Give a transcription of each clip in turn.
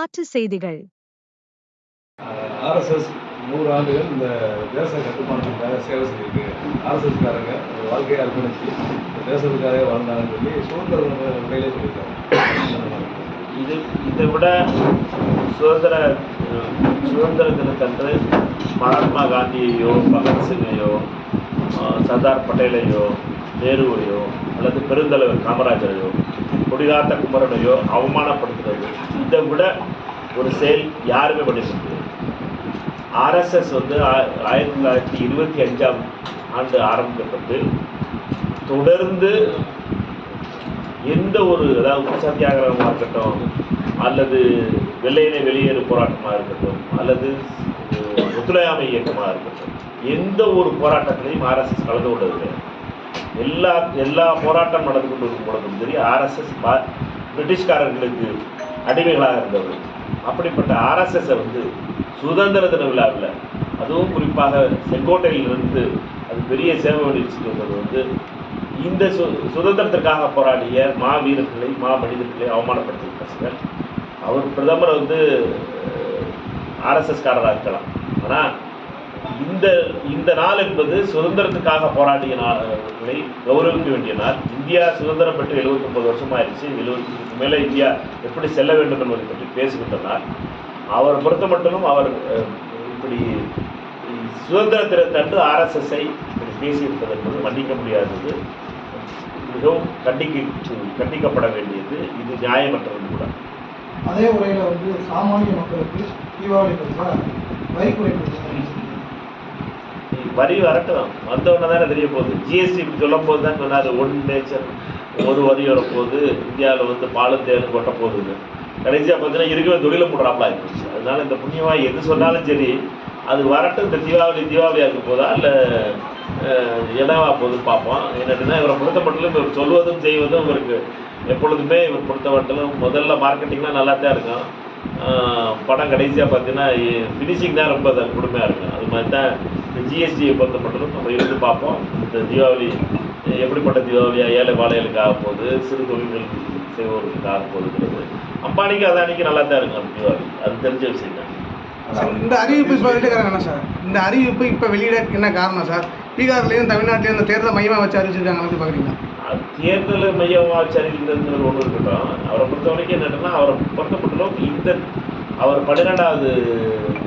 மாற்று செய்திகள். ஆர்எஸ்எஸ் நூறு ஆண்டுகள் இந்த தேச கட்டுமானத்துக்காக சேவை செஞ்சிருக்கு ஆர்எஸ்எஸ்காரங்க ஒரு வாழ்க்கையை அர்ப்பணிச்சு தேசத்துக்காக வாழ்ந்தாங்கன்னு சொல்லி சுதந்திர உரையிலே சொல்லியிருக்காங்க. இது இதை விட சுதந்திர சுதந்திர தினத்தன்று மகாத்மா காந்தியையோ பகத்சிங்கையோ சர்தார் பட்டேலையோ நேருவையோ அல்லது பெருந்தலைவர் காமராஜரையோ கொடிகாத்த குமரனையோ அவமானப்படுத்துறது. இதை விட ஒரு செயல் யாருமே பண்ணிக்க முடியாது. ஆர்எஸ்எஸ் வந்து ஆ- ஆயிரத்தி தொள்ளாயிரத்தி இருபத்தி அஞ்சாம் ஆண்டு ஆரம்பிக்கப்பட்டு தொடர்ந்து எந்த ஒரு அதாவது உப்பு சத்தியாகிரகமாக இருக்கட்டும் அல்லது வெள்ளையினை வெளியேறு போராட்டமாக இருக்கட்டும் அல்லது ஒத்துழையாமை இயக்கமாக இருக்கட்டும் எந்த ஒரு போராட்டத்திலையும் ஆர்எஸ்எஸ் கலந்து கொண்டது கிடையாது. எல்லா எல்லா போராட்டம் நடந்து கொண்டு இருக்கும் பொழுதும் சரி ஆர்எஸ்எஸ் பிரிட்டிஷ்காரர்களுக்கு அடிமைகளாக இருந்தவர்கள். அப்படிப்பட்ட ஆர்எஸ்எஸ்ஸை வந்து சுதந்திர தின விழாவில் அதுவும் குறிப்பாக செங்கோட்டையிலிருந்து அது பெரிய சேவை வடிச்சுட்டு வந்தது வந்து இந்த சு சுதந்திரத்திற்காக போராடிய மா வீரர்களை மா மனிதர்களை அவமானப்படுத்திய அவர் பிரதமர் வந்து ஆர்எஸ்எஸ்காரராக இருக்கலாம். ஆனால் இந்த இந்த நாள் என்பது சுதந்திரத்துக்காக போராடிய நாள்களை கௌரவிக்க வேண்டிய நாள். இந்தியா சுதந்திரம் பெற்று 79 வருஷம் ஆயிடுச்சு மேலே இந்தியா எப்படி செல்ல வேண்டும் என்பதை பற்றி பேசுகின்ற நாள். அவர் பொறுத்த மட்டும் அவர் இப்படி சுதந்திர தினத்தன்று ஆர்எஸ்எஸ்ஐ இப்படி பேசியிருப்பது என்பது மன்னிக்க முடியாதது. மிகவும் கண்டிக்க கண்டிக்கப்பட வேண்டியது. இது நியாயமற்றது கூட. அதே உரையில் வந்து சாமானிய மக்களுக்கு தீபாவளி பரிசா வரி குறைப்பு வரி வரட்டும். வந்தவொடனே தானே தெரிய போகுது. ஜிஎஸ்டி சொல்லும் போது தான் சொன்னார் ஒன் நேச்சர் ஒரு வரி வரப்போகுது. இந்தியாவில் வந்து பாலும் தேனும் கொட்ட போகுதுன்னு. கடைசியாக பார்த்தீங்கன்னா இருக்கிற தொழில போடுறாப்ல ஆகிடுச்சு அதனால இந்த புண்ணியமாக எது சொன்னாலும் சரி அது வரட்டும். இந்த தீபாவளி தீபாவளியாக இருக்க போதா இல்லை என்னவா போகுதுன்னு பார்ப்போம். என்னட்டுன்னா இவரை பொறுத்த மட்டும் இவர் சொல்வதும் செய்வதும் இவருக்கு எப்பொழுதுமே இவர் பொறுத்த மட்டும் முதல்ல மார்க்கெட்டிங்லாம் நல்லா தான் இருக்கும். படம் கடைசியாக பார்த்தீங்கன்னா ஃபினிஷிங் தான் ரொம்ப கொடுமையாக இருக்கும். அது மாதிரி தான் இந்த ஜிஎஸ்டியை பொறுத்த மட்டும் நம்ம இருந்து பார்ப்போம். இந்த தீபாவளி எப்படிப்பட்ட தீபாவளியாக ஏழை வாழைகளுக்கு ஆக போகுது சிறு தொழில்கள் செய்வோருக்கு ஆக போகுதுங்கிறது. அம்பானிக்கு அதானிக்கு நல்லா தான் இருக்கும் அந்த தீபாவளி. அது தெரிஞ்ச விஷயம் தான். இந்த அறிவிப்பு என்ன சார். இந்த அறிவிப்பு இப்போ வெளியிட என்ன காரணம் சார்? பீகார்லேயும் தமிழ்நாட்டிலையும் இந்த தேர்தல் மையமாக வச்சு அறிவிச்சிருக்காங்க எப்படி பார்க்குறீங்களா அது தேர்தல் மையமாக சரிக்கிறதுங்கிறது ஒன்று இருக்கட்டும். அவரை பொறுத்த வரைக்கும் என்னன்னா அவரை பொறுத்தப்பட்டளவுக்கு இந்த அவர் பன்னிரெண்டாவது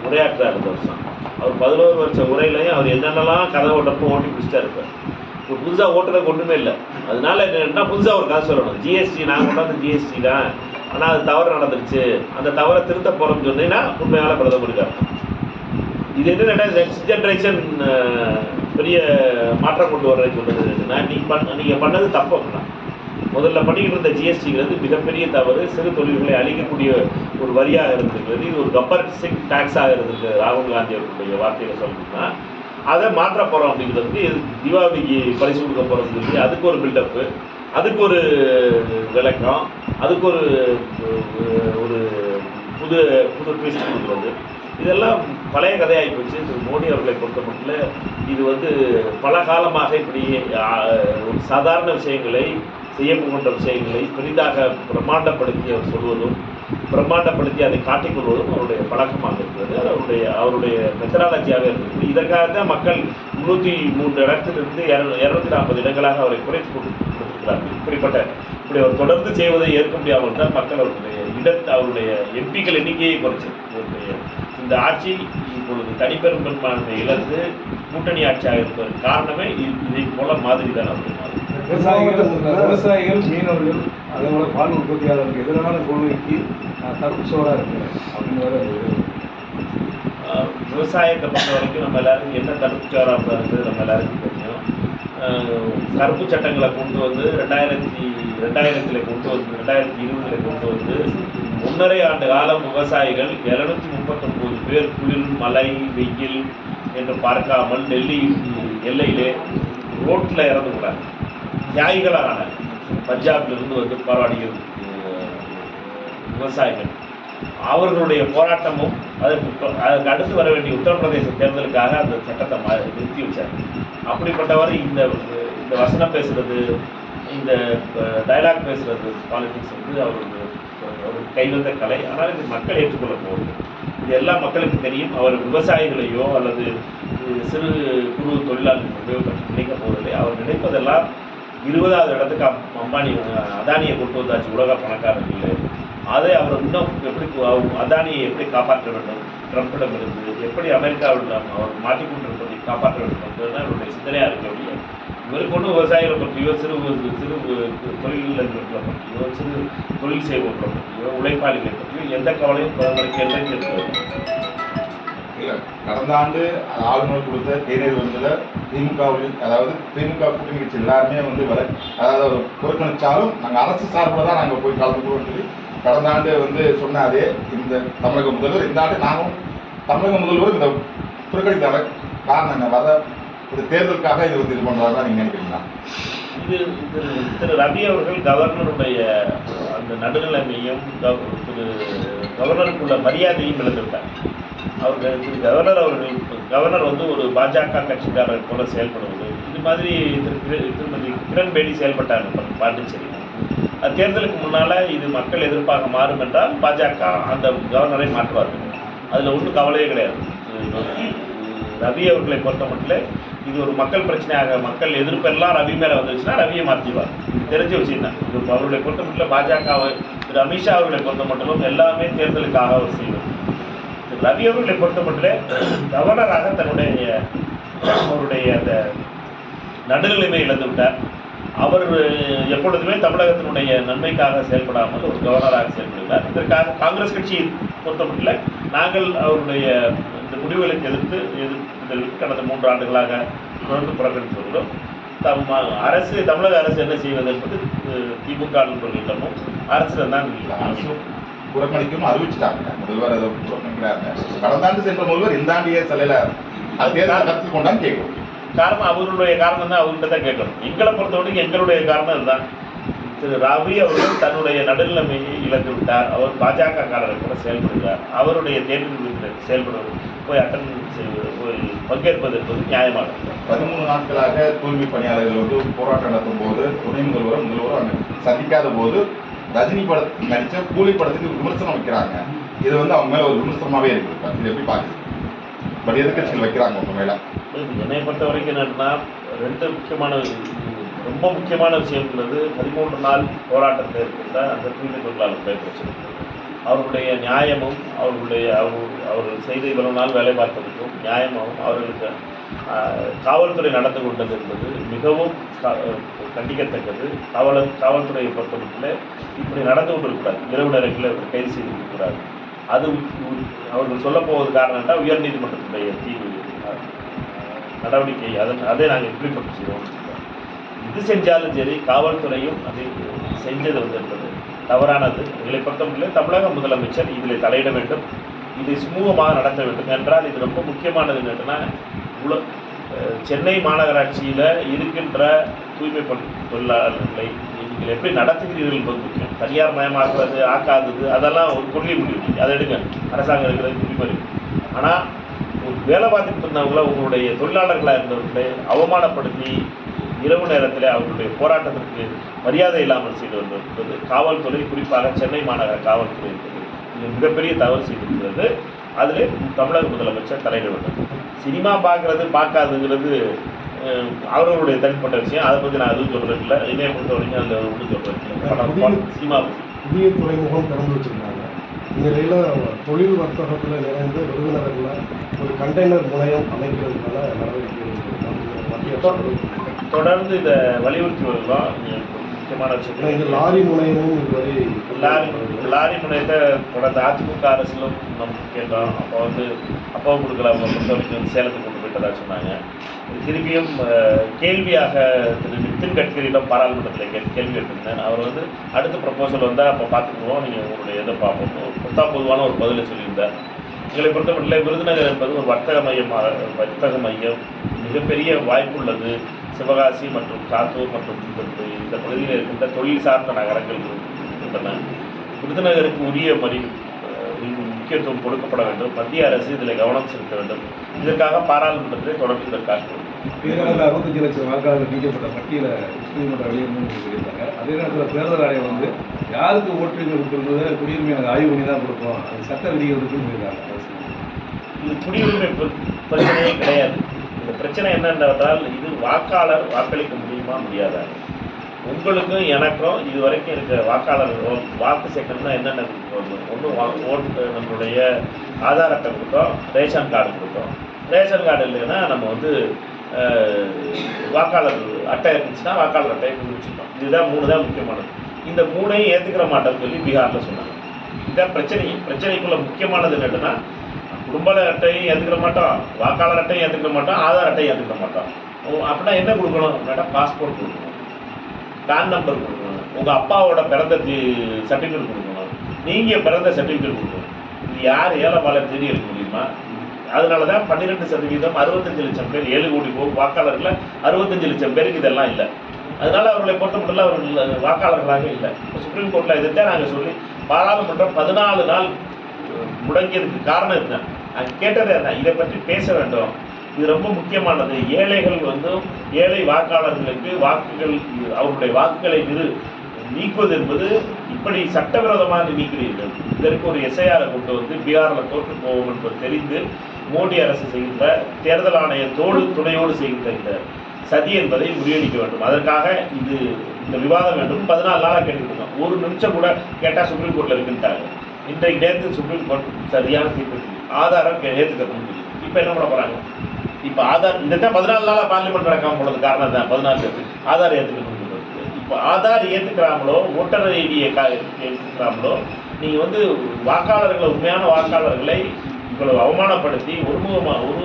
உரையாற்றார் இந்த வருஷம். அவர் பதினோரு வருஷம் முறையிலையும் அவர் என்னென்னலாம் கதை ஓட்டப்போ ஓட்டி பிடிச்சிட்டா இருப்பார் இப்போ புதுசாக ஓட்டுறதுக்கு ஒன்றுமே இல்லை. அதனால என்னென்னா புதுசாக ஒரு கதை சொல்லணும். ஜிஎஸ்டி நான் கொண்டாந்து ஜிஎஸ்டி தான். ஆனால் அது தவறு நடந்துருச்சு. அந்த தவறை திருத்த போகிறோம்னு சொன்னீங்கன்னா உண்மையான பிரதமர் இருக்கார். இது என்னென்னா நெக்ஸ்ட் ஜென்ரேஷன் பெரிய மாற்றம் கொண்டு வர்றதுக்கு சொல்லுது நான் நீங்கள் பண்ண நீங்கள் பண்ணது தப்பு அப்படின்னா. முதல்ல பண்ணிக்கிட்டு இருந்த ஜிஎஸ்டிங்கிறது மிகப்பெரிய தவறு சிறு தொழில்களை அழிக்கக்கூடிய ஒரு வரியாக இருந்திருக்கிறது. இது ஒரு கப்பர் சிங் டேக்ஸாக இருந்திருக்கு ராகுல் காந்தி அவர்களுடைய வார்த்தையில் சொல்லணும்னா. அதை மாற்ற போகிறோம் அப்படிங்கிறதுக்கு இது தீபாவளிக்கு பரிசு கொடுக்க போகிறோம் சொல்லி அதுக்கு ஒரு பில்டப்பு அதுக்கு ஒரு விளக்கம். அதுக்கு ஒரு ஒரு புது புது ட்விஸ்ட் கொடுக்குறது. இதெல்லாம் பழைய கதையாகி போச்சு. திரு மோடி அவர்களை பொறுத்த மட்டும் இது வந்து பல காலமாக இப்படி ஒரு சாதாரண விஷயங்களை செய்ய விஷயங்களை பெரிதாக பிரம்மாண்டப்படுத்தி அவர் சொல்வதும் பிரம்மாண்டப்படுத்தி அதை காட்டிக்கொள்வதும் அவருடைய பழக்கமாக இருக்கிறது. அவருடைய அவருடைய மெத்தடாலஜியாக இருக்கிறது. இதற்காக தான் மக்கள் முந்நூற்றி மூன்று இடத்திலிருந்து இரநூத்தி நாற்பது இடங்களாக அவரை குறைத்து கொண்டு கொடுத்திருக்கிறார்கள் இப்படிப்பட்ட இப்படி அவர் தொடர்ந்து செய்வதை ஏற்க முடியாமல் தான் மக்கள் அவருடைய இடத்து அவருடைய எம்பிக்கள் எண்ணிக்கையை குறைச்சது இவருடைய இந்த ஆட்சி இப்பொழுது தனிப்பெரும் பெரும்பான்மை இழந்து கூட்டணி ஆட்சியாக இருப்பதற்கு காரணமே இதை போல மாதிரி தான் அவர் மாதிரி விவசாயிகள் விவசாயிகள் மீனவர்கள் அதே போல பால் உற்பத்தியாளர்களுக்கு எதிரான கொள்கைக்கு நான் தடுப்பு சோறாக இருக்கேன் அப்படின்னு விவசாயத்தை பொறுத்த வரைக்கும் நம்ம எல்லாருக்கும் என்ன தடுப்புச்சாராக இருந்தது நம்ம எல்லாருக்கும் தெரியும். கருப்பு சட்டங்களை கொண்டு வந்து ரெண்டாயிரத்தி ரெண்டாயிரத்தில் கொண்டு வந்து ரெண்டாயிரத்தி இருபதில் கொண்டு வந்து ஒன்றரை ஆண்டு காலம் விவசாயிகள் எழுநூத்தி முப்பத்தொம்போது பேர் குளிர் மழை வெயில் என்று பார்க்காமல் டெல்லி எல்லையிலே ரோட்டில் இறந்து கூடாது தியாகிகளான பஞ்சாபிலிருந்து வந்து போராடியும் விவசாயிகள். அவர்களுடைய போராட்டமும் அதற்கு அதற்கு அடுத்து வர வேண்டிய உத்தரப்பிரதேச தேர்தலுக்காக அந்த சட்டத்தை மா நிறுத்தி வச்சார். அப்படிப்பட்டவர் இந்த இந்த வசனம் பேசுறது இந்த டைலாக் பேசுறது பாலிடிக்ஸ் வந்து அவருக்கு ஒரு கைவந்த கலை. ஆனால் இது மக்கள் ஏற்றுக்கொள்ள போகுது இது எல்லா மக்களுக்கும் தெரியும். அவர் விவசாயிகளையோ அல்லது சிறு குறு தொழிலாளர்களையோ நினைக்க போவதில்லை. அவர் நினைப்பதெல்லாம் இருபதாவது இடத்துக்கு அம்பானி அதானியை கொண்டு வந்தாச்சு உலக பணக்காரர்கள். அதை அவர் இன்னும் எப்படி அதானியை எப்படி காப்பாற்ற வேண்டும்? ட்ரம்பிடம் இருந்து எப்படி அமெரிக்காவிடம் அவர் மாட்டிக்கொண்டிருப்பதை காப்பாற்ற வேண்டும் என்பதுதான் அவருடைய சிந்தனையாக இருக்கக்கூடிய இவருக்கு ஒன்றும் விவசாயிகளை பற்றியோ சிறு சிறு வி- பற்றியோ சிறு தொழில் செய்வோர்களை பற்றியோ உழைப்பாளிகளை பற்றியோ எந்த கவலையும் பிரதமருக்கு என்றைக்கு இருக்கிறது இல்லை. கடந்த ஆண்டு ஆளுநர் கொடுத்த தேநீர் விருந்தில் திமுகவில் அதாவது திமுக கூட்டணி கட்சி எல்லாருமே வந்து வர அதாவது அவர் புறக்கணிச்சாலும் நாங்க அரசு சார்பில் தான் நாங்கள் போய் கலந்துக்கிறோம்னு சொல்லி கடந்த ஆண்டு வந்து சொன்னாரே இந்த தமிழக முதல்வர். இந்த ஆண்டு நானும் தமிழக முதல்வர் இந்த புறக்கணித்தார காரணம் என்ன? வர ஒரு தேர்தலுக்காக இது வந்து இது பண்றாருன்னா நீங்கள் நினைக்கிறீங்களா? இது திரு திரு ரவி அவர்கள் கவர்னருடைய அந்த நடுநிலைமையும் திரு கவர்னருக்குள்ள மரியாதையும் இழந்துவிட்டார் அவர் கவர்னர் அவர்கள் கவர்னர் வந்து ஒரு பாஜக கட்சிக்காரர் போல செயல்படுவது. இது மாதிரி திரு கிர- திருமதி கிரண்பேடி செயல்பட்டாங்க பாண்டிச்சேரி. அது தேர்தலுக்கு முன்னால் இது மக்கள் எதிர்ப்பாக மாறும் என்றால் பாஜக அந்த கவர்னரை மாற்றுவார்கள். அதில் ஒன்றும் கவலையே கிடையாது. ரவி அவர்களை பொறுத்த மட்டும் இது ஒரு மக்கள் பிரச்சனையாக மக்கள் எதிர்ப்பெல்லாம் ரவி மேலே வந்துருச்சுன்னா ரவியை மாற்றிடுவார் தெரிஞ்ச விஷயம் தான். இது அவர்களை பொறுத்த மட்டும் பாஜகவை திரு அமித்ஷா அவர்களை பொறுத்த மட்டும் எல்லாமே தேர்தலுக்காக அவர் செய்வார். ரவி அவர்களை பொறுத்த கவர்னராக தன்னுடைய அவருடைய அந்த நடுநிலைமை இழந்து விட்டார். அவர் எப்பொழுதுமே தமிழகத்தினுடைய நன்மைக்காக செயல்படாமல் ஒரு கவர்னராக செயல்படுகிறார். இதற்காக காங்கிரஸ் கட்சியை பொறுத்தமட்டில் நாங்கள் அவருடைய இந்த முடிவுகளை எதிர்த்து எதிர்த்து தெரிவித்து கடந்த மூன்று ஆண்டுகளாக தொடர்ந்து புறக்கணித்து வருகிறோம். தம் அரசு தமிழக அரசு என்ன செய்வது என்பது திமுக நண்பர்களிடமும் அரசிடம் தான் புறக்கணிக்கும் அறிவிச்சிட்டாங்க. முதல்வர் அதை புறக்கணிக்கிறாங்க கடந்த ஆண்டு சென்ற முதல்வர் இந்த ஆண்டு ஏன் செல்லல அது தேர்தல் கருத்தில் கொண்டான்னு கேட்கும். காரணம் அவர்களுடைய காரணம் தான் அவர்கிட்ட தான் கேட்கணும். எங்களை பொறுத்தவரைக்கும் எங்களுடைய காரணம் இதுதான். திரு ரவி அவர்கள் தன்னுடைய நடுநிலைமையை இழந்து விட்டார். அவர் பாஜக காரரை கூட செயல்படுகிறார். அவருடைய தேர்தல் செயல்படுவது போய் அட்டன் செய்வது போய் பங்கேற்பது என்பது நியாயமானது. பதிமூணு நாட்களாக தூய்மை பணியாளர்கள் வந்து போராட்டம் நடத்தும் போது துணை முதல்வரும் முதல்வரும் சந்திக்காத போது ரஜினி படத்துக்கு நடித்த கூலி படத்துக்கு விமர்சனம் வைக்கிறாங்க. இது வந்து அவங்க மேலே ஒரு விமர்சனமாகவே இருக்கு இது எப்படி பாக்குது பட் எதிர்கட்சிகள் வைக்கிறாங்க உங்கள் மேலே? என்னை பொறுத்த வரைக்கும் என்னன்னா ரெண்டு முக்கியமான ரொம்ப முக்கியமான விஷயம்ங்கிறது பதிமூன்று நாள் போராட்டத்தில் இருக்கின்ற அந்த தூய்மை தொழிலாளர் பிரச்சனை அவர்களுடைய நியாயமும் அவர்களுடைய அவர் அவர்கள் செய்த இவ்வளவு நாள் வேலை பார்த்ததுக்கும் நியாயமும் அவர்களுக்கு காவல்துறை நடந்து கொண்டது என்பது மிகவும் கண்டிக்கத்தக்கது. காவலர் காவல்துறையை பொறுத்தமட்டில் இப்படி நடந்து கொண்டிருக்கிறார் இரவு நேரத்தில் இவர்கள் கைது செய்திருக்கிறார் அது அவர்கள் சொல்ல போவது காரணம் என்றால் உயர்நீதிமன்றத்துடைய தீர்வு நடவடிக்கை அதன் அதை நாங்கள் இம்ப்ளிமெண்ட் செய்வோம். இது செஞ்சாலும் சரி காவல்துறையும் அதை செஞ்சது வந்து என்பது தவறானது. எங்களை பொறுத்தவரை தமிழக முதலமைச்சர் இதில் தலையிட வேண்டும். இதை சுமூகமாக நடத்த வேண்டும். என்றால் இது ரொம்ப முக்கியமானது என்னன்னா உல சென்னை மாநகராட்சியில் இருக்கின்ற தூய்மை பணி தொழிலாளர்களை நீங்கள் எப்படி நடத்துகிறீர்கள் என்பது முக்கியம். தனியார் மயமாக்குறது ஆக்காதது அதெல்லாம் ஒரு கொள்கை முடிவு. அதை எடுங்க. அரசாங்கம் இருக்கிறது குறிப்பறி ஆனால் ஒரு வேலை பார்த்துட்டு இருந்தவங்கள உங்களுடைய தொழிலாளர்களாக இருந்தவர்களை அவமானப்படுத்தி இரவு நேரத்தில் அவர்களுடைய போராட்டத்திற்கு மரியாதை இல்லாமல் செய்து வந்திருக்கிறது. காவல்துறை குறிப்பாக சென்னை மாநகர காவல்துறை இருக்கிறது இது மிகப்பெரிய தவறு செய்திருக்கிறது. அதில் தமிழக முதலமைச்சர் தலையிட வேண்டும் சினிமா பார்க்குறது பார்க்காதுங்கிறது அஹ், அவர்களுடைய தனிப்பட்ட விஷயம். அதை பற்றி நான் எதுவும் சொல்கிறது இல்லை என்னைய பொறுத்த வரைக்கும் அதில் ஒன்றும் படம் சினிமா புதிய துறைமுகம் திறந்து வச்சிருக்காங்க. இந்நிலையில் தொழில் வர்த்தகத்தில் நிறைந்து விருதுநகரில் ஒரு கண்டெய்னர் முனையம் அமைக்கிறதுக்கான நடவடிக்கை தொடர்ந்து இதை வலியுறுத்தி இது முக்கியமான விஷயம் லாரி முனையமும் இதுவரை லாரி லாரி முனையத்தை தொடர்ந்து அதிமுக அரசிலும் நம்ம கேட்டோம். அப்போ வந்து அப்பாவும் கொடுக்கல அவங்க பொறுத்த வரைக்கும் வந்து சேலத்துக்கு கொண்டு போயிட்டதா சொன்னாங்க. திருப்பியும் அஹ், கேள்வியாக திரு நிதின் கட்கரியிடம் பாராளுமன்றத்தில் கே கேள்வி கேட்டிருந்தேன் அவர் வந்து அடுத்த ப்ரப்போசல் வந்தால் அப்போ பார்த்துக்குவோம் நீங்கள் உங்களுடைய இதை பார்ப்போம் பொத்தா பொதுவான ஒரு பதிலை சொல்லியிருந்தார். எங்களை பொறுத்தமட்டில் விருதுநகர் என்பது ஒரு வர்த்தக மையமாக வர்த்தக மையம். மிகப்பெரிய வாய்ப்புள்ளது சிவகாசி மற்றும் சாத்தூர் மற்றும் இந்த இந்த பகுதியில் இருக்கின்ற தொழில் சார்ந்த நகரங்கள் இருக்கின்றன. விருதுநகருக்கு உரிய மதி முக்கியத்துவம் கொடுக்கப்பட வேண்டும். மத்திய அரசு இதில் கவனம் செலுத்த வேண்டும். இதற்காக பாராளுமன்றத்தில் தொடர்ந்து இதற்காக பீகாரில் அறுபத்தஞ்சு லட்சம் வாக்காளர்கள் நீக்கப்பட்ட பட்டியல உச்சநீதிமன்றம் வெளியிடணும்னு சொல்லியிருக்காங்க அதே நேரத்தில் தேர்தல் ஆணையம் வந்து யாருக்கு ஓட்டுரிமை கொடுக்குறது குடியுரிமை நாங்கள் ஆய்வு பண்ணி தான் கொடுப்போம் அது சட்ட விதிகள் இருக்குன்னு சொல்லியிருக்காங்க. இது குடியுரிமை பிரச்சனையே கிடையாது. இந்த பிரச்சனை என்னென்றால் இது வாக்காளர் வாக்களிக்க முடியுமா முடியாதா? உங்களுக்கும் எனக்கும் இது வரைக்கும் இருக்கிற வாக்காளர் வாக்கு சேர்க்கணும்னா என்னென்ன ஒன்று ஓட்டு நம்மளுடைய ஆதார் அட்டை கொடுத்தோம் ரேஷன் கார்டு கொடுத்தோம். ரேஷன் கார்டு இல்லைன்னா நம்ம வந்து வாக்காளர் அட்டை இருந்துச்சுன்னா வாக்காளர் அட்டையை கொடுத்துட்டோம் இதுதான் மூணு தான் முக்கியமானது. இந்த மூணையும் ஏற்றுக்கிற மாட்டோம்னு சொல்லி பீகாரில் சொன்னாங்க. இதுதான் பிரச்சனை. பிரச்சனைக்குள்ள முக்கியமானது என்னென்னா குடும்ப அட்டையும் ஏற்றுக்கிற மாட்டோம் வாக்காளர் அட்டையும் ஏற்றுக்கிற மாட்டோம் ஆதார் அட்டையும் ஏற்றுக்கிற மாட்டோம். ஓ, அப்படின்னா என்ன கொடுக்கணும்? அப்படின்னா பாஸ்போர்ட் கொடுக்கணும். பேன் நம்பர் கொடுக்கணும். உங்கள் அப்பாவோட பிறந்த சர்டிஃபிகேட் கொடுக்கணும். நீங்கள் பிறந்த சர்டிஃபிகேட் கொடுக்கணும். இது யார் ஏழை தேடி எடுக்க முடியுமா? அதனால தான் பன்னிரெண்டு சதவீதம் அறுபத்தஞ்சு லட்சம் பேர் ஏழு கோடி போ- அறுபத்தஞ்சு லட்சம் பேருக்கு இதெல்லாம் இல்லை. அதனால அவர்களை பொறுத்த மட்டும் அவர்கள் வாக்காளர்களாக இல்லை. சுப்ரீம் கோர்ட்டில் இதைத்தான் நாங்கள் சொல்லி பாராளுமன்றம் பதினாலு நாள் முடங்கியதுக்கு காரணம் இதுதான் நான் என்ன? இதை பற்றி பேச வேண்டும். இது ரொம்ப முக்கியமானது. ஏழைகள் வந்து ஏழை வாக்காளர்களுக்கு வாக்குகள் அவருடைய வாக்குகளை நிறு நீக்குவது என்பது இப்படி சட்டவிரோதமாக நீக்கிறீர்கள். இதற்கு ஒரு எஸ்ஐஆரை கொண்டு வந்து பீகாரில் தோற்று போவோம் என்பது தெரிந்து மோடி அரசு செய்கின்ற தேர்தல் ஆணையத்தோடு துணையோடு செய்கின்ற இந்த சதி என்பதை முறியடிக்க வேண்டும். அதற்காக இது இந்த விவாதம் வேண்டும். பதினாலு நாளாக கேட்டுருக்கோம் ஒரு நிமிஷம் கூட கேட்டால் சுப்ரீம் கோர்ட்டில் இருக்குன்ட்டாங்க இன்றைக்கு நேரத்தில் சுப்ரீம் கோர்ட் சரியான தீர்ப்பு ஆதாரம் கே- முடியும் இப்போ என்ன பண்ண போகிறாங்க இப்போ ஆதார் இதைத்தான் பதினாலு நாளாக பார்லிமெண்ட் நடக்காமல் போனது காரணம் தான் பதினாலு பேருக்கு ஆதார் ஏற்றுக்க முடியும் இப்போ ஆதார் ஏற்றுக்கிறாங்களோ ஓட்டர் ஐடியை ஏற்றுக்கிறாங்களோ நீங்கள் வந்து வாக்காளர்களை உண்மையான வாக்காளர்களை இவ்வளவு அவமானப்படுத்தி ஒருமுகமாக ஒரு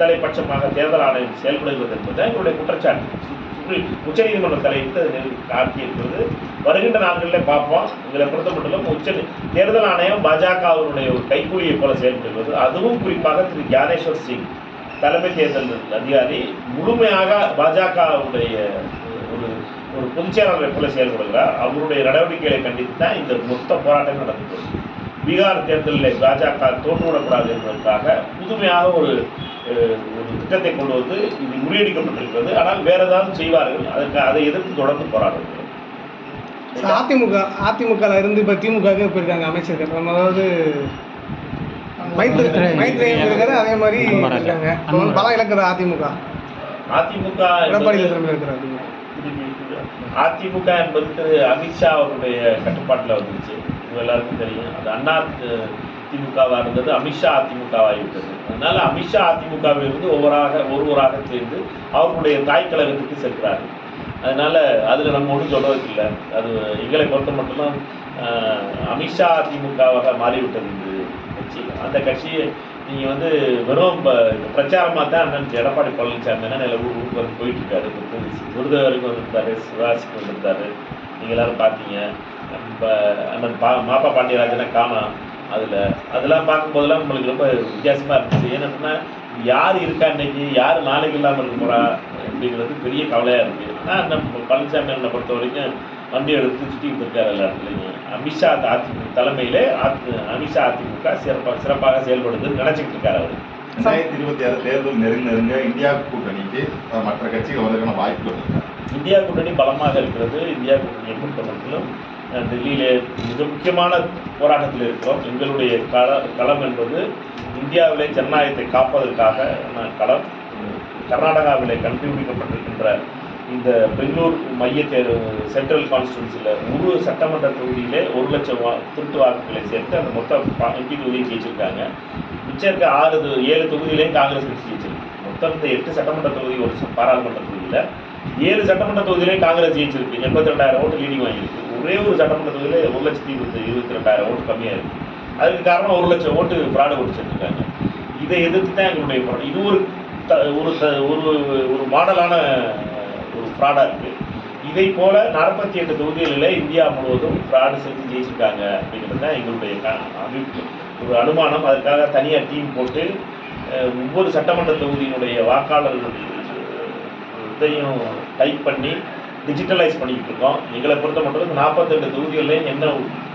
தலைப்பட்சமாக தேர்தல் ஆணையம் செயல்படுகிறது என்பது எங்களுடைய குற்றச்சாட்டு. உச்ச உச்சநீதிமன்ற தலையிட்டு அதை காட்டியிருக்கிறது வருகின்ற நாட்களில் பார்ப்போம் இதில் பொறுத்த மட்டும் உச்ச தேர்தல் ஆணையம் பாஜகவினுடைய ஒரு கைக்கூலியை போல செயல்படுகிறது. அதுவும் குறிப்பாக திரு ஞானேஸ்வர் சிங் தலைமை தேர்தல் அதிகாரி முழுமையாக பாஜகவுடைய ஒரு ஒரு பொதுச் செயலாளரை போல செயல்படுகிறார். அவருடைய நடவடிக்கைகளை கண்டித்து தான் இந்த மொத்த போராட்டம் நடந்தது பீகார் தேர்தலில் பாஜக தோற்றுவிடக்கூடாது என்பதற்காக புதுமையாக ஒரு ஒரு திட்டத்தை கொண்டு வந்து இது முறியடிக்கப்பட்டிருக்கிறது. ஆனால் வேற ஏதாவது செய்வார்கள் அதற்கு அதை எதிர்த்து தொடர்ந்து போராடுங்கள் சார், அதிமுக அதிமுகல இருந்து இப்போ திமுகவுக்கு போயிருக்காங்க அமைச்சர்கள். நம்ம அதாவது மைத்ரி இருக்காரு அதே மாதிரி இருக்காங்க. பலம் இழக்கிற அதிமுக. அதிமுக எடப்பாடி அதிமுக. அதிமுக என்பது திரு அமித்ஷா அவருடைய கட்டுப்பாட்டில் வந்துருச்சு. இது எல்லாருக்கும் தெரியும். அது அண்ணா திமுகவாக இருந்தது அமித்ஷா அதிமுகவாகிவிட்டது அதனால் அமித்ஷா அதிமுகவிலிருந்து ஒவ்வொராக ஒருவராக சேர்ந்து அவர்களுடைய தாய் கழகத்துக்கு செல்கிறார்கள் அதனால் அதில் நம்ம ஒன்றும் சொல்றதுக்கு இல்லை அது எங்களை பொறுத்த மட்டும் அமித்ஷா அதிமுகவாக மாறிவிட்டது இந்த கட்சி. அந்த கட்சியை நீங்கள் வந்து வெறும் ப- பிரச்சாரமாக தான் அண்ணன் எடப்பாடி பழனிசாமி என்ன நில ஊருக்கு வந்து போயிட்டுருக்காரு விருது வரைக்கும் வந்திருந்தாரு சிவாசிக்கு வந்திருந்தாரு. நீங்கள் எல்லோரும் பார்த்தீங்க. நம்ம அண்ணன் பா மாப்பா பாண்டியராஜனை காணோம் அதில் அதெல்லாம் பார்க்கும்போதெல்லாம் நம்மளுக்கு ரொம்ப வித்தியாசமாக இருந்துச்சு. ஏன்னா யார் இருக்கா இன்னைக்கு? யார் நாளைக்கு இல்லாமல் இருக்க போகிறா அப்படிங்கிறது பெரிய கவலையாக இருக்குது ஆனால் நம்ம பழனிசாமி அண்ணனை பொறுத்த வரைக்கும் வண்டி எடுத்து சுற்றிட்டு இருக்காரு எல்லா இடத்துலையும் அமித்ஷா அதிமுக தலைமையிலே அதி அமித்ஷா அதிமுக சிறப்பாக சிறப்பாக செயல்படுதுன்னு நினச்சிக்கிட்டு இருக்காரு அவர். ரெண்டாயிரத்தி இருபத்தி ஆறு தேர்தல் நெருங்க நெருங்க இந்தியா கூட்டணிக்கு மற்ற கட்சிகள் வாய்ப்புகள் இருக்கு. இந்தியா கூட்டணி பலமாக இருக்கிறது. இந்தியா பொறுத்தமட்டிலும் அஹ், டெல்லியிலே மிக முக்கியமான போராட்டத்தில் இருக்கிறோம். எங்களுடைய கள களம் என்பது இந்தியாவிலே ஜனநாயகத்தை காப்பதற்காக களம் கர்நாடகாவிலே கண்டுபிடிக்கப்பட்டிருக்கின்ற இந்த பெங்களூர் மைய தேர்வு சென்ட்ரல் கான்ஸ்டியூன்சியில் ஒரு சட்டமன்ற தொகுதியிலே ஒரு லட்சம் வா திருட்டு வாக்குகளை சேர்த்து அந்த மொத்த எம்பி தொகுதியை ஜெயிச்சிருக்காங்க. மிச்சம் இருக்க ஆறு ஏழு தொகுதியிலையும் காங்கிரஸ் கட்சி ஜெயிச்சிருக்கு. மொத்தம் இந்த எட்டு சட்டமன்ற தொகுதி ஒரு பாராளுமன்ற தொகுதியில் ஏழு சட்டமன்ற தொகுதியிலையும் காங்கிரஸ் ஜெயிச்சிருக்கு. எண்பத்தி ரெண்டாயிரம் ஓட்டு லீடிங் வாங்கியிருக்கு. ஒரே ஒரு சட்டமன்ற தொகுதியில் ஒரு லட்சத்தி இருபத்தி இருபத்தி ரெண்டாயிரம் ஓட்டு கம்மியாக இருக்குது அதுக்கு காரணம் ஒரு லட்சம் ஓட்டு ஃப்ராடு ஓட்டு இதை எதிர்த்து தான் எங்களுடைய போராட்டம். இது ஒரு த ஒரு த ஒரு ஒரு மாடலான ஒரு ஃப்ராடாக இருக்குது இதை போல நாற்பத்தி எட்டு தொகுதிகளில் இந்தியா முழுவதும் ஃப்ராடு செஞ்சு ஜெயிச்சிருக்காங்க அப்படிங்கிறது தான் எங்களுடைய அமைப்பு. ஒரு அனுமானம். அதுக்காக தனியாக டீம் போட்டு ஒவ்வொரு சட்டமன்ற தொகுதியினுடைய வாக்காளர்கள் இதையும் டைப் பண்ணி டிஜிட்டலைஸ் பண்ணிக்கிட்டு இருக்கோம் எங்களை பொறுத்த மட்டும் நாற்பத்தெட்டு தொகுதிகளில் என்ன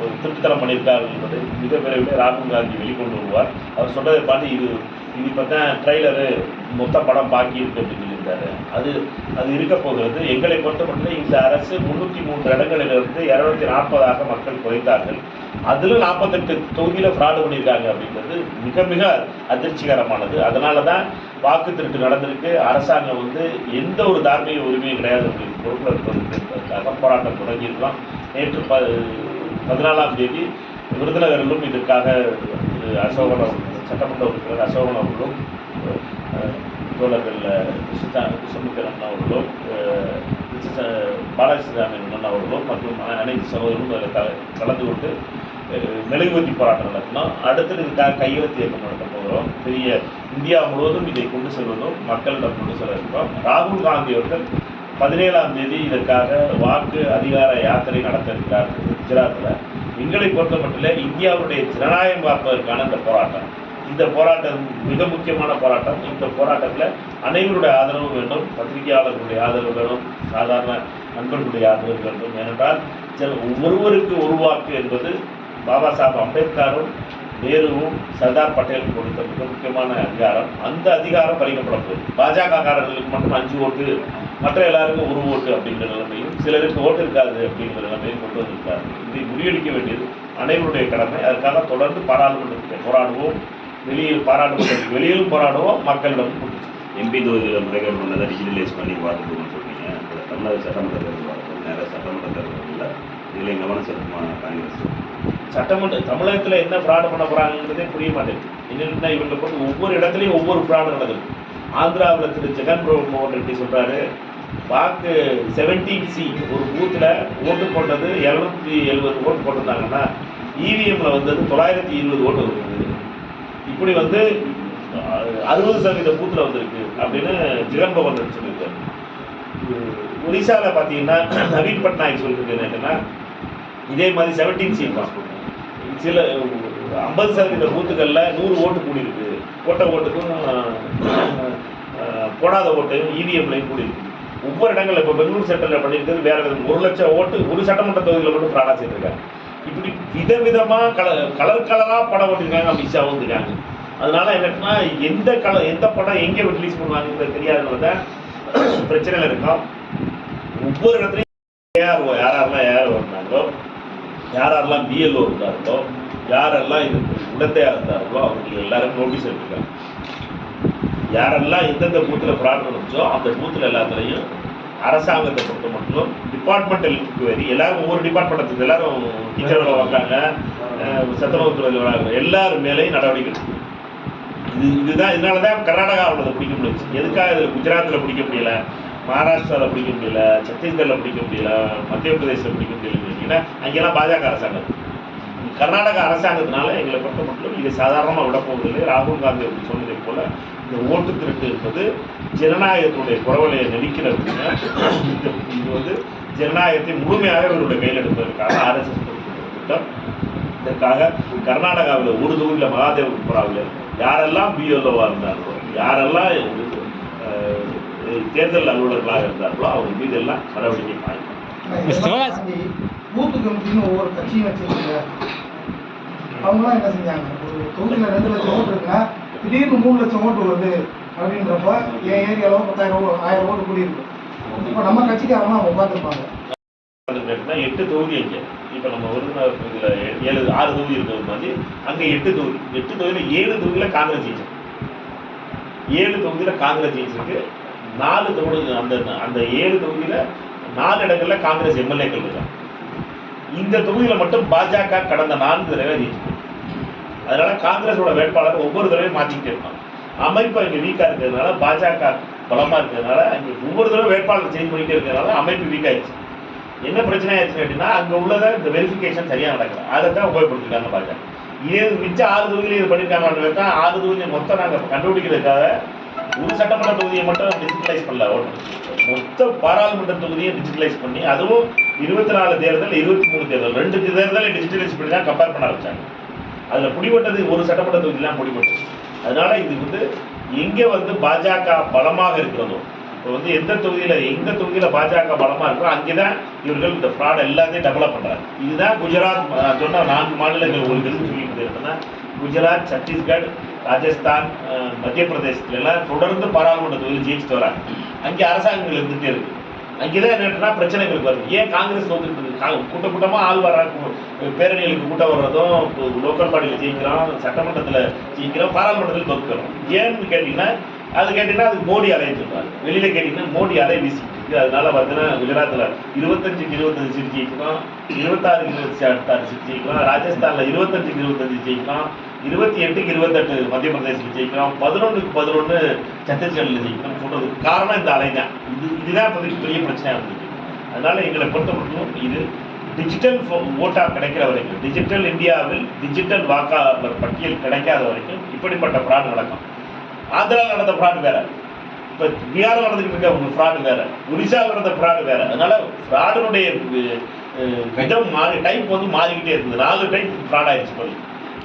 ஒரு திருட்டுத்தனம் பண்ணியிருக்கார்கள் என்பது மிக விரைவில் ராகுல் காந்தி வெளிக்கொண்டு வருவார். அவர் சொன்னதை பார்த்து இது இது இப்போ தான் ட்ரெய்லரு மொத்த படம் பாக்கி இருக்கு அப்படின்னு சொல்லியிருந்தாரு அது அது இருக்க போகிறது. எங்களை பொறுத்தமட்டில் இந்த அரசு முன்னூற்றி மூன்று இடங்களிலிருந்து இரநூத்தி நாற்பதாக மக்கள் குறைந்தார்கள். அதில் நாற்பத்தெட்டு தொகுதியில் ஃப்ராடு பண்ணியிருக்காங்க அப்படின்றது மிக மிக அதிர்ச்சிகரமானது. அதனால தான் வாக்கு திருட்டு நடந்திருக்கு. அரசாங்கம் வந்து எந்த ஒரு தார்மீக உரிமையும் கிடையாது அப்படின்னு பொறுப்பில் அகப்போராட்டம் போராட்டம் தொடங்கியிருக்கோம் நேற்று ப பதினாலாம் தேதி விருதுநகரிலும் இதற்காக திரு அசோகன் சட்டமன்ற உறுப்பினர் அசோகன் அவர்களும் தோழர்கள் கிருஷ்ணா அவர்களும் அஹ், பாலாஜி அவர்களும் மற்றும் அனைத்து சகோதரர்களும் அதில் கல- கலந்து கொண்டு மெழுகுவத்தி போராட்டம் நடத்தினோம். அடுத்து இதுக்காக கையெழுத்து இயக்கம் நடத்த போகிறோம். பெரிய இந்தியா முழுவதும் இதை கொண்டு செல்வதும் மக்களிடம் கொண்டு செல்ல இருக்கிறோம். ராகுல் காந்தி அவர்கள் பதினேழாம் தேதி இதற்காக வாக்கு அதிகார யாத்திரை நடத்த இருக்கிறார் குஜராத்தில் எங்களை பொறுத்தமட்டில் இந்தியாவுடைய ஜனநாயகம் பார்ப்பதற்கான இந்த போராட்டம். இந்த போராட்டம் மிக முக்கியமான போராட்டம். இந்த போராட்டத்தில் அனைவருடைய ஆதரவு வேண்டும். பத்திரிகையாளர்களுடைய ஆதரவு வேண்டும். சாதாரண நண்பர்களுடைய ஆதரவு வேண்டும். ஏனென்றால் சில ஒருவருக்கு உருவாக்கு என்பது பாபா சாஹேப் அம்பேத்கரும் நேருவும் சர்தார் பட்டேல் கொடுத்த மிக முக்கியமான அதிகாரம். அந்த அதிகாரம் பறிக்கப்பட போகுது. பாஜகக்காரர்களுக்கு மட்டும் அஞ்சு ஓட்டு மற்ற எல்லாருக்கும் ஒரு ஓட்டு அப்படிங்கிற நிலைமையும் சிலருக்கு ஓட்டு இருக்காது அப்படிங்கிற நிலைமையும் கொண்டு வந்திருக்காரு. இதை முறியடிக்க வேண்டியது அனைவருடைய கடமை. அதற்காக தொடர்ந்து பாராளுமன்றத்தில் போராடுவோம். வெளியில் பாராளுமன்றத்துக்கு வெளியிலும் போராடுவோம். மக்களிடம். எம்பி தொகுதியில் முறைகேடு பண்ணதை டிஜிட்டலைஸ் பண்ணி பார்த்துக்கணும்னு சொல்றீங்க. இப்போ தமிழக சட்டமன்ற தேர்தல் வரப்போ நேராக சட்டமன்ற தேர்தலில் இதில் கவனம் செலுத்துமா காங்கிரஸ்? சட்டமன்ற தமிழகத்தில் என்ன ஃப்ராடு பண்ண போகிறாங்கிறதே புரிய மாட்டேங்குது. என்னென்னா இவங்க போட்டு ஒவ்வொரு இடத்துலையும் ஒவ்வொரு ஃப்ராடு நடக்குது. ஆந்திராவில் திரு ஜெகன் மோகன் ரெட்டி சொல்கிறாரு வாக்கு செவன்டீன் சி ஒரு பூத்தில் ஓட்டு போட்டது இரநூத்தி எழுபது ஓட்டு போட்டிருந்தாங்கன்னா இவிஎம்மில் வந்தது தொள்ளாயிரத்தி இருபது ஓட்டு வருது இப்படி வந்து அறுபது சதவீத பூத்தில் வந்திருக்கு அப்படின்னு ஜெகன் பவன் ரெட்டி சொல்லியிருக்காரு. ஒரிசாவில் பார்த்தீங்கன்னா நவீன் பட்நாயக் சொல்லியிருக்கிறது என்னன்னா இதே மாதிரி செவன்டீன் சீட் தான் சில ஐம்பது சதவீத பூத்துகளில் நூறு ஓட்டு கூடியிருக்கு. போட்ட ஓட்டுக்கும் போடாத ஓட்டையும் இவிஎம்லையும் கூடியிருக்கு. ஒவ்வொரு இடங்கள்ல இப்போ பெங்களூர் சட்டத்தில் பண்ணியிருக்கிறது வேற விதம். ஒரு லட்சம் ஓட்டு ஒரு சட்டமன்ற தொகுதியில் மட்டும் ஃப்ராடாக செய்திருக்காங்க. இப்படி விதவிதமாக கல கலர் கலராக படம் ஓட்டிருக்காங்க அமித்ஷா வந்துருக்காங்க அதனால என்னன்னா எந்த கலர் எந்த படம் எங்கே ரிலீஸ் பண்ணுவாங்கன்றது தெரியாதனால தான் பிரச்சனையில் இருக்கோம். ஒவ்வொரு இடத்துலையும் யார் யாரெல்லாம் யார் வந்தாங்களோ யாரெல்லாம் பிஎல்ஓ இருந்தார்களோ யாரெல்லாம் இது உடந்தையா இருந்தார்களோ அவங்களுக்கு எல்லாரும் நோட்டீஸ் எடுத்துருக்காங்க யாரெல்லாம் எந்தெந்த பூத்தில் ஃப்ராட் நடந்துச்சோ அந்த பூத்தில் எல்லாத்துலேயும் அரசாங்கத்தை பொறுத்த மட்டும் டிபார்ட்மெண்டல் இன்குவரி எல்லாரும் ஒவ்வொரு டிபார்ட்மெண்ட் எல்லாரும் டீச்சரில் வாங்காங்க சத்துணவுத்துறையில் வராங்க எல்லாரும் மேலேயும் நடவடிக்கை இது இதுதான் இதனால தான் கர்நாடகாவில் பிடிக்க முடியுச்சு எதுக்காக இதில் குஜராத்தில் பிடிக்க முடியல? மகாராஷ்டிராவில் பிடிக்க முடியல? சத்தீஸ்கரில் பிடிக்க முடியல? மத்திய பிரதேசில் பிடிக்க முடியலன்னு கேட்டிங்கன்னா அங்கெல்லாம் பாஜக அரசாங்கம். கர்நாடக அரசாங்கத்தினால எங்களை பொறுத்த மட்டும் இது சாதாரணமாக விட போவதில்லை ராகுல் காந்தி அவர்கள் சொன்னதை போல இந்த ஓட்டு திருட்டு என்பது ஜனநாயகத்தினுடைய குறவலையை நெருக்கிறது. இது இது வந்து ஜனநாயகத்தை முழுமையாக இவருடைய கையில் எடுப்பதற்காக ஆர்எஸ்எஸ் திட்டம். இதற்காக கர்நாடகாவில் ஒரு தொகுதியில் மகாதேவபுராவில் யாரெல்லாம் பிஎல்ஓவாக இருந்தார்களோ யாரெல்லாம் தேர்தல் அலுவலர்களாக இருந்தார்களோ அவங்க மீது எல்லாம் நடவடிக்கை பாய்க்கும் பூத்து கமிட்டின்னு ஒவ்வொரு கட்சியும் வச்சிருக்காங்க. அவங்களாம் என்ன செஞ்சாங்க? ஒரு தொகுதியில் ரெண்டு லட்சம் ஓட்டு இருக்குன்னா திடீர்னு மூணு லட்சம் ஓட்டு வருது அப்படின்றப்ப என் ஏரியாவில் பத்தாயிரம் ஓ ஆயிரம் ஓட்டு கூடியிருக்கு. இப்போ நம்ம கட்சிக்காரங்க அவங்க உட்காந்துருப்பாங்க எட்டு தொகுதி அங்கே இப்போ நம்ம ஒரு தொகுதியில் ஏழு ஆறு தொகுதி இருக்கிறது மாதிரி. அங்கே எட்டு தொகுதி. எட்டு தொகுதியில் ஏழு தொகுதியில் காங்கிரஸ் ஜெயிச்சிருக்கு ஏழு தொகுதியில் காங்கிரஸ் ஜெயிச்சிருக்கு நாலு தொகுதி அந்த அந்த ஏழு தொகுதியில் நாலு இடங்கள்ல காங்கிரஸ் எம்எல்ஏக்கள் இருக்காங்க. இந்த தொகுதியில் மட்டும் பாஜக கடந்த நான்கு தடவை ஜெயிச்சிருக்கு அதனால காங்கிரஸோட வேட்பாளர் ஒவ்வொரு தடவையும் மாற்றிக்கிட்டே இருப்பாங்க. அமைப்பு அங்கே வீக்காக இருக்கிறதுனால பாஜக பலமாக இருக்கிறதுனால அங்கே ஒவ்வொரு தடவை வேட்பாளர் சேஞ்ச் பண்ணிட்டே இருக்கிறதுனால அமைப்பு வீக் ஆயிடுச்சு. என்ன பிரச்சனை ஆயிடுச்சு அப்படின்னா அங்கே உள்ளதை இந்த வெரிஃபிகேஷன் சரியாக நடக்கல. அதை தான் உபயோகப்படுத்திருக்காங்க பாஜக. இதே மிச்ச ஆறு தொகுதியில் இது பண்ணியிருக்காங்க தான் ஆறு தொகுதியை மொத்தம் நாங்கள் கண்டுபிடிக்கிறதுக்காக ஒரு சட்டமன்ற தொகுதியை மட்டும் டிஜிட்டலைஸ் பண்ணல ஓட்டு. மொத்த பாராளுமன்ற தொகுதியை டிஜிட்டலைஸ் பண்ணி அதுவும் இருபத்தி நாலு தேர்தல் இருபத்தி மூணு தேர்தல் ரெண்டு தேர்தலை டிஜிட்டலைஸ் பண்ணி தான் கம்பேர் பண்ண ஆரம்பிச்சாங்க. அதில் பிடிபட்டது ஒரு சட்டமன்ற தொகுதியெலாம் பிடிபட்டது அதனால இது வந்து எங்கே வந்து பாஜக பலமாக இருக்கிறதோ இப்போ வந்து எந்த தொகுதியில் எந்த தொகுதியில் பாஜக பலமாக இருக்கோ அங்கே தான் இவர்கள் இந்த ஃப்ராட் எல்லாத்தையும் டெவலப் பண்ணுறாங்க இதுதான் குஜராத் சொன்ன நான்கு மாநிலங்கள் ஒரு எதுக்கு சொல்லிட்டு இருக்குன்னா குஜராத் சத்தீஸ்கட் ராஜஸ்தான் மத்திய பிரதேசத்துல எல்லாம் தொடர்ந்து பாராளுமன்ற தொகுதியில் ஜெயிச்சுட்டு வராங்க. அங்கே அரசாங்கங்கள் இருந்துகிட்டே இருக்குது அங்கேதான் என்னன்னா பிரச்சனைகள் வருது. ஏன் காங்கிரஸ் வந்துட்டு கூட்ட கூட்டமாக ஆள் வர பேரணிகளுக்கு கூட்டம் வர்றதும் லோக்கல் பாடியில் ஜெயிக்கிறோம் சட்டமன்றத்தில் ஜெயிக்கிறோம் பாராளுமன்றத்தில் தோற்கிறோம் ஏன்னு கேட்டிங்கன்னா அது கேட்டிங்கன்னா அதுக்கு மோடி அலைன்னு சொல்றாங்க வெளியில் கேட்டிங்கன்னா மோடி அலை வீசிட்டு இருக்கு அதனால பார்த்தீங்கன்னா குஜராத்தில் இருபத்தஞ்சுக்கு இருபத்தஞ்சு சீட் ஜெயிக்கிறோம் இருபத்தாறுக்கு இருபத்தி ஆறு சீட் ஜெயிக்கிறோம் ராஜஸ்தானில் இருபத்தஞ்சுக்கு இருபத்தஞ்சு ஜெயிக்கிறோம் இருபத்தி எட்டுக்கு இருபத்தெட்டு மத்திய பிரதேசத்தில் ஜெயிக்கிறோம். பதினொன்றுக்கு பதினொன்று சத்தீஸ்கரில் ஜெயிக்கிறோம் சொல்கிறதுக்கு காரணம் இந்த அலை தான். இது இதுதான் இப்போதைக்கு பெரிய பிரச்சனையாக இருந்துச்சு அதனால் எங்களை பொறுத்த மட்டும் இது டிஜிட்டல் ஓட்டாக கிடைக்கிற வரைக்கும் டிஜிட்டல் இந்தியாவில் டிஜிட்டல் வாக்காளர் பட்டியல் கிடைக்காத வரைக்கும் இப்படிப்பட்ட ஃப்ராட் நடக்கும். ஆந்திராவில் நடந்த ஃப்ராட் வேறு. இப்போ பீகாரில் நடந்துக்கிட்டு இருக்க ஒரு ஃப்ராடு வேறு. ஒரிசாவில் நடந்த ஃப்ராடு வேறு. அதனால் ஃப்ராடினுடைய விதம் மாறி டைப் வந்து மாறிக்கிட்டே இருந்தது. நாலு டைப் ஃப்ராட் ஆயிடுச்சு போய்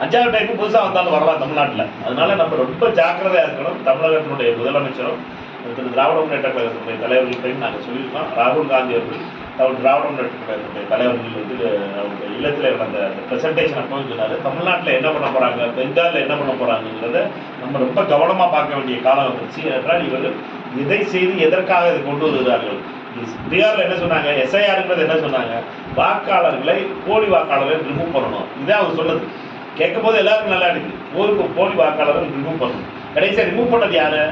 அஞ்சாவது டைம் புதுசாக வந்தாலும் வரலாம் தமிழ்நாட்டில். அதனால நம்ம ரொம்ப ஜாக்கிரதையாக இருக்கணும். தமிழகத்தினுடைய முதலமைச்சரும் திரு திராவிட முன்னேற்ற கழகத்தினுடைய தலைவர்கள்ட்டையும் நாங்கள் சொல்லியிருக்கோம். ராகுல் காந்தி அவர்கள் அவர் திராவிட முன்னேற்ற கழகத்தினுடைய தலைவர்கள் வந்து அவருடைய இல்லத்தில் நடந்த அந்த ப்ரெசன்டேஷன் அப்போ சொன்னார். தமிழ்நாட்டில் என்ன பண்ண போகிறாங்க பெங்காலில் என்ன பண்ண போகிறாங்கிறத நம்ம ரொம்ப கவனமாக பார்க்க வேண்டிய காலம் வந்துருச்சு என்றால் இவர்கள் இதை செய்து எதற்காக இதை கொண்டு வருகிறார்கள்? பீகாரில் என்ன சொன்னாங்க? எஸ்ஐஆருங்கிறது என்ன சொன்னாங்க? வாக்காளர்களை போலி வாக்காளர்களை ரிமூவ் பண்ணணும். இதான் அவர் சொன்னது. கேட்கும் போது எல்லாருக்கும் நல்லா இருக்கு. ஊருக்கு போலி வாக்காளர்கள் ரிமூவ் பண்ணணும். கடைசியாக ரிமூவ் பண்ணது யாரு?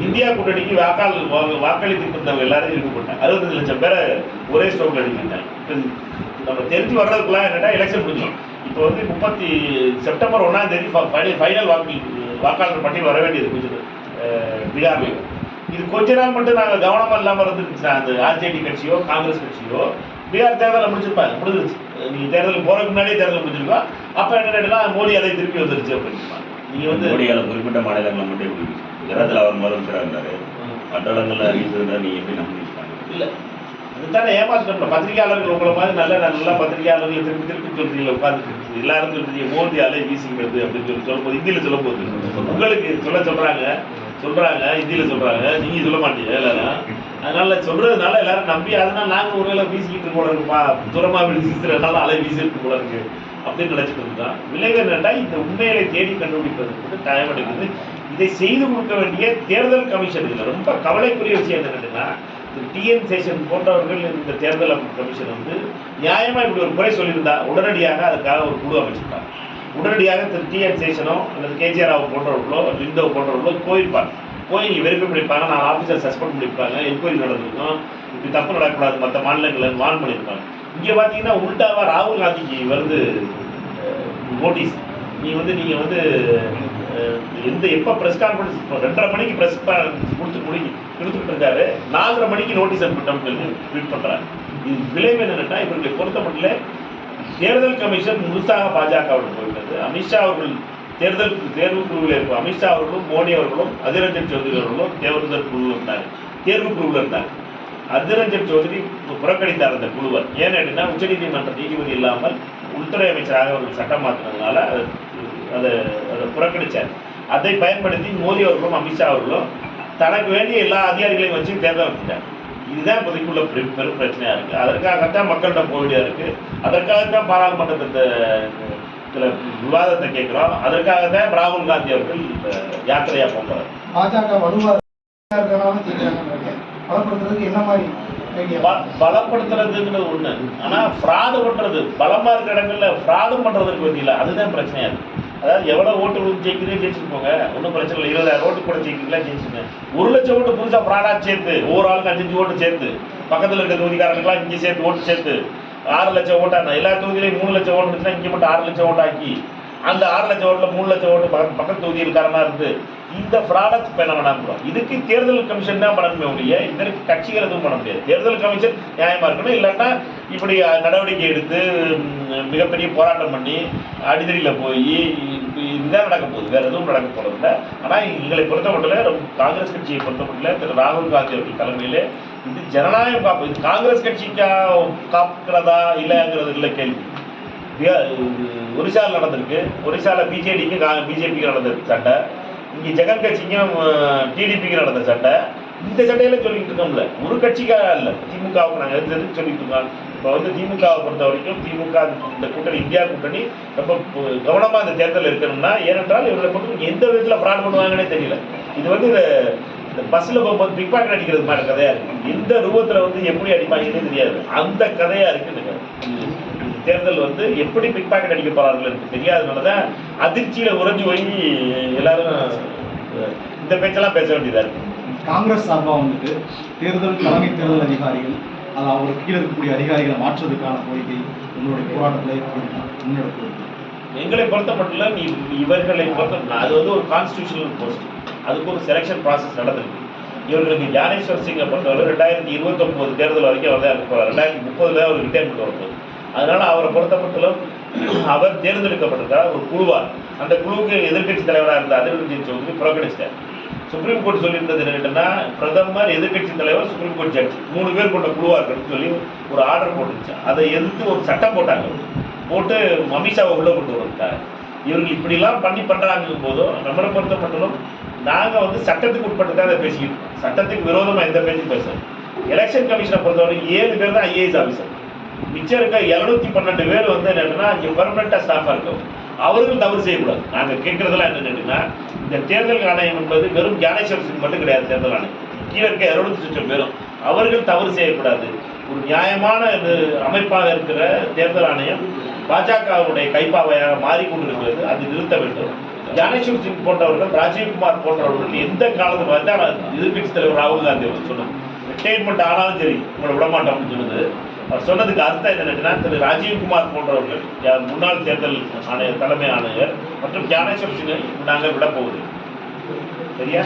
இந்தியா கூட்டணிக்கு வாக்காளர் வா- வாக்களித்து இருந்தவங்க எல்லாரையும் ரிமூவ் பண்ணாங்க அறுபத்தஞ்சு லட்சம் பேரை ஒரே ஸ்ட்ரோக் அடிக்கிட்டாங்க நம்ம தெரிஞ்சு வர்றதுக்குலாம் என்னன்னா எலெக்ஷன் முடிஞ்சோம் இப்போ வந்து முப்பத்தி செப்டம்பர் ஒன்றாம் தேதி ஃபைனல் ஃபைனல் வாக்கு வாக்காளர் பட்டியல் வர வேண்டியது கொஞ்சம் பீகார்லையும் இது கொஞ்ச நாள் மட்டும் நாங்கள் கவனமாக இல்லாமல் இருந்துருந்துச்சுன்னா அந்த ஆர்ஜேடி கட்சியோ காங்கிரஸ் கட்சியோ பீகார் தேர்தலை முடிச்சிருப்பாங்க முடிஞ்சிருச்சு. நீங்கள் தேர்தலுக்கு போகிறதுக்கு முன்னாடியே தேர்தல் முடிஞ்சிருக்கோம் அப்போ என்ன மோடி அதை திருப்பி வந்துருச்சு அப்படின்னு நீங்கள் வந்து மோடியால குறிப்பிட்ட மாநிலங்களை மட்டும் எப்படி குஜராத்தில் அவர் முதலமைச்சராக இருந்தாரு. மற்ற இடங்கள்ல அறிவிச்சிருந்தா நீங்க எப்படி நம்பியிருக்காங்க இல்ல. அதுதானே ஏமாற்றம்ல பத்திரிகையாளர்கள் உங்களை மாதிரி நல்ல நல்ல பத்திரிகையாளர்கள் திருப்பி திருப்பி சொல்றீங்க உட்காந்துட்டு எல்லாரும் சொல்றீங்க மோடி அலை வீசுகிறது அப்படின்னு சொல்லி சொல்லும்போது ஹிந்தியில சொல்லும்போது உங்களுக்கு சொல்ல சொல்றாங்க. சொல்றாங்க ஹிந்தியில சொல்றாங்க நீங்க சொல்ல மாட்டீங்க எல்லாரும். அதனால சொல்றதுனால எல்லாரும் நம்பி அதனால நாங்க ஒரு வேலை வீசிக்கிட்டு போல இருக்குப்பா தூரமா சிஸ்டர்னால அலை வீசிட்டு போல இருக்கு. அப்படின்னு நினைச்சிட்டு இருந்தான் விளைவு என்னென்னா இந்த உண்மையில தேடி கண்டுபிடிப்பதற்கு வந்து டைம் எடுக்குது. இதை செய்து கொடுக்க வேண்டிய தேர்தல் கமிஷன் இதுல. ரொம்ப கவலைக்குரிய விஷயம் என்ன கேட்டிங்கன்னா இந்த டிஎன் சேஷன் போன்றவர்கள் இந்த தேர்தல் கமிஷன் வந்து நியாயமா இப்படி ஒரு குறை சொல்லியிருந்தா உடனடியாக அதுக்காக ஒரு குழு அமைச்சிருக்காங்க உடனடியாக திரு டிஎன் சேஷனோ அல்லது கேஜிஆர் ராவ் போன்றவர்களோ லிண்டோ போன்றவர்களோ போயிருப்பாங்க போய் இங்கே வெரிஃபை பண்ணியிருப்பாங்க நான் ஆஃபீஸர் சஸ்பெண்ட் பண்ணியிருப்பாங்க என்கொயரி நடந்திருக்கும். இப்படி தப்பு நடக்கக்கூடாது மற்ற மாநிலங்களில் வான் பண்ணியிருப்பாங்க இங்கே பார்த்தீங்கன்னா உல்டாவா ராகுல் காந்திக்கு வருது நோட்டீஸ் நீ வந்து நீங்கள் வந்து எந்த எப்போ ப்ரெஸ் கான்ஃபரன்ஸ் ரெண்டரை மணிக்கு ப்ரெஸ் கொடுத்து முடிஞ்சு கொடுத்துட்டு இருக்காரு. நாலரை மணிக்கு நோட்டீஸ் அனுப்பிட்டோம்னு சொல்லி ட்வீட் பண்ணுறாங்க இது விளைவு என்னென்னா இவர்களை பொறுத்த மட்டும் தேர்தல் கமிஷன் முழுசாக பாஜகவுடன் போயிட்டது. அமித்ஷா அவர்கள் தேர்தல் தேர்வு குழுவில் இருக்கும் அமித்ஷா அவர்களும் மோடி அவர்களும் அதிரஞ்சன் சௌத்ரி அவர்களும் தேர்தல் குழுவில் இருந்தார் தேர்வு குழுவில் இருந்தாங்க. அதிரஞ்சன் சௌத்ரி புறக்கணித்தார் அந்த குழுவை. ஏன்னு கேட்டீங்கன்னா உச்சநீதிமன்ற நீதிபதி இல்லாமல் உள்துறை அமைச்சராக அவர்கள் சட்டம் மாற்றினதுனால அதை அதை அதை புறக்கணிச்சார். அதை பயன்படுத்தி மோடி அவர்களும் அமித்ஷா அவர்களும் தனக்கு வேண்டிய எல்லா அதிகாரிகளையும் வச்சு தேர்தல் நடத்திட்டாங்க. இதுதான் இப்போதைக்குள்ள பெரும் பெரும் பிரச்சனையா இருக்கு. அதற்காகத்தான் மக்கள்கிட்ட போக வேண்டியதா இருக்கு. அதற்காகத்தான் பாராளுமன்றத்தை விவாதத்தை கேட்குறோம். அதற்காகத்தான் ராகுல் காந்தி அவர்கள் இந்த யாத்திரையா போகிறார் பாஜக பலப்படுத்துறதுக்கு என்ன மாதிரி பலப்படுத்துறதுங்கிறது ஒண்ணு. ஆனா ஃப்ராடு பண்றது பலமா இருக்கிற இடங்கள்ல ஃப்ராடும் பண்றதுக்கு பத்தியில அதுதான் பிரச்சனையா இருக்கு. அதாவது எவ்வளோ ஓட்டு விழுந்து ஜெயிக்கிறீங்க ஜெயிச்சுட்டு போங்க ஒன்றும் பிரச்சனை இல்லை. இருபதாயிரம் ஓட்டு கூட ஜெயிக்கிறீங்களா? ஜெயிச்சுங்க ஒரு லட்சம் ஓட்டு புதுசாக ஃப்ராடா சேர்த்து ஒவ்வொரு ஆளுக்கு அஞ்சு ஓட்டு சேர்த்து. பக்கத்தில் இருக்க தொகுதிக்காரங்களுக்குலாம் இங்கே சேர்த்து ஓட்டு சேர்த்து. ஆறு லட்சம் ஓட்டாங்க எல்லா தொகுதியிலையும் மூணு லட்சம் ஓட்டு இருந்துச்சுன்னா இங்கே மட்டும் ஆறு லட்சம் ஓட்டாக்கி அந்த ஆறு லட்சம் ஓட்டில் மூணு லட்சம் ஓட்டு பக்கத்து பக்கத்து தொகுதியில்காரனா இருந்து இந்த ப்ராடக்ட் பண்ண வேணாம் இதுக்கு தேர்தல் கமிஷன் தான் பண்ணணுமே ஒழிய இதற்கு கட்சிகள் எதுவும் பண்ண முடியாது. தேர்தல் கமிஷன் நியாயமாக இருக்கணும் இல்லைன்னா இப்படி நடவடிக்கை எடுத்து மிகப்பெரிய போராட்டம் பண்ணி அடிதடியில் போய் இதுதான் நடக்க போகுது. வேறு எதுவும் நடக்க போறதில்ல. ஆனால் எங்களை பொறுத்த மட்டும் காங்கிரஸ் கட்சியை பொறுத்த மட்டும் திரு ராகுல் காந்தி அவர்கள் தலைமையில் இது ஜனநாயகம் காப்பு இது காங்கிரஸ் கட்சிக்கா காக்கிறதா இல்லைங்கிறது இல்லை கேள்வி. ஒரிசாவில் நடந்திருக்கு. ஒரிசாவில் பிஜேடிக்கும் பிஜேபிக்கு நடந்திருக்கு சண்டை. இங்கே ஜெகன் கட்சிக்கும் டிடிபிக்கு நடந்த சண்டை. இந்த சண்டையில சொல்லிட்டு இருக்கோம்ல. ஒரு கட்சிக்காக இல்லை. திமுகவுக்கு நாங்கள் எது எதுக்கு சொல்லிட்டு இருக்கோம் இப்போ வந்து திமுகவை பொறுத்த வரைக்கும் திமுக இந்த கூட்டணி இந்தியா கூட்டணி ரொம்ப கவனமாக இந்த தேர்தல் இருக்கணும்னா ஏனென்றால் இவர்களை பொறுத்த எந்த விதத்தில் ஃப்ராட் பண்ணுவாங்கன்னே தெரியல. இது வந்து இந்த இந்த பஸ்ஸில் போகும்போது பிக் பாக்கெட் அடிக்கிறது மாதிரி கதையாக இருக்குது எந்த ரூபத்தில் வந்து எப்படி அடிப்பாங்கன்னே தெரியாது. அந்த கதையாக இருக்குது இந்த தேர்தல் வந்து எப்படி பிக் பாக்கெட் அடிக்க போகிறார்கள் எனக்கு தெரியாதனால தான் அதிர்ச்சியில் உறைஞ்சு போய் எல்லாரும் இந்த பேச்செல்லாம் பேச வேண்டியதாக இருக்குது காங்கிரஸ் சார்பாக வந்துட்டு தேர்தல் தலைமை தேர்தல் அதிகாரிகள் அது அவருக்கு கீழே இருக்கக்கூடிய அதிகாரிகளை மாற்றுவதற்கான கோரிக்கை உங்களுடைய போராட்டத்தில் முன்னெடுப்பு இருக்கு. எங்களை பொறுத்த மட்டும் இ- இவர்களை பொறுத்த அது வந்து ஒரு கான்ஸ்டியூஷனல் போஸ்ட் அதுக்கு ஒரு செலெக்ஷன் ப்ராசஸ் நடந்திருக்கு. இவர்களுக்கு ஞானேஸ்வர் சிங்கை பொறுத்தவரை ரெண்டாயிரத்தி இருபத்தொம்போது தேர்தல் வரைக்கும் அவர் தான் இருக்க போகிறார் ரெண்டாயிரத்தி முப்பதுல அவர் ரிட்டையர்மெண்ட் வரப்போகுது அதனால் அவரை பொறுத்த மட்டும் அவர் தேர்ந்தெடுக்கப்பட்டிருக்கார் ஒரு குழுவார். அந்த குழுவுக்கு எதிர்க்கட்சி தலைவராக இருந்த அதிர் ரஞ்சன் சௌத்ரி புறக்கணிச்சிட்டார். சுப்ரீம் கோர்ட் சொல்லியிருந்தது என்னன்னா பிரதமர் எதிர்க்கட்சி தலைவர் சுப்ரீம் கோர்ட் ஜட்ஜ் மூணு பேர் கொண்ட குழுவாக இருக்குன்னு சொல்லி ஒரு ஆர்டர் போட்டுருச்சு அதை எதிர்த்து ஒரு சட்டம் போட்டாங்க. போட்டு அமித்ஷாவை உள்ளே கொண்டு வந்துட்டார் இவர்கள் இப்படிலாம் பண்ணி பண்ணுறாங்கும் போதும் நம்மளை பொறுத்த நாங்கள் வந்து சட்டத்துக்கு உட்பட்டு தான் அதை பேசிக்கிட்டு சட்டத்துக்கு விரோதமாக எந்த பேச்சும் பேசுகிறோம் எலெக்ஷன் கமிஷனை பொறுத்தவரைக்கும் ஏழு பேர் தான் ஐஏஎஸ் ஆஃபீஸர். மிச்சம் இருக்க எழுநூத்தி பன்னெண்டு பேர் வந்து என்னன்னா இங்கே பர்மனெண்ட்டாக ஸ்டாஃபாக இருக்கும் அவர்கள் தவறு செய்யக்கூடாது. நாங்கள் கேட்குறதெல்லாம் என்னன்னா இந்த தேர்தல் ஆணையம் என்பது வெறும் ஞானேஸ்வர் சிங் மட்டும் கிடையாது தேர்தல் ஆணையம். கீழே இருக்க இருநூத்தி லட்சம் பேரும். அவர்கள் தவறு செய்யக்கூடாது. ஒரு நியாயமான இது அமைப்பாக இருக்கிற தேர்தல் ஆணையம் பாஜகவுடைய கைப்பாவையாக மாறிக்கொண்டிருக்கிறது. அது நிறுத்த வேண்டும். ஜானேஸ்வர் சிங் போன்றவர்கள் ராஜீவ்குமார் போன்றவர்கள் எந்த காலத்தில் பார்த்தா எதிர்கட்சி தலைவர் ராகுல் காந்தி அவர் சொன்னார் ரிட்டையர்மெண்ட் ஆனாலும் சரி உங்களை விட சொன்னது. சொன்னதுக்கு அர்த்தம் என்னன்னா திரு ராஜீவ்குமார் போன்றவர்கள் முன்னாள் தேர்தல் ஆணையர் தலைமை ஆணையர் மற்றும் ஞானேஸ்வர் சிங்கை நாங்கள் விட போகுது சரியா?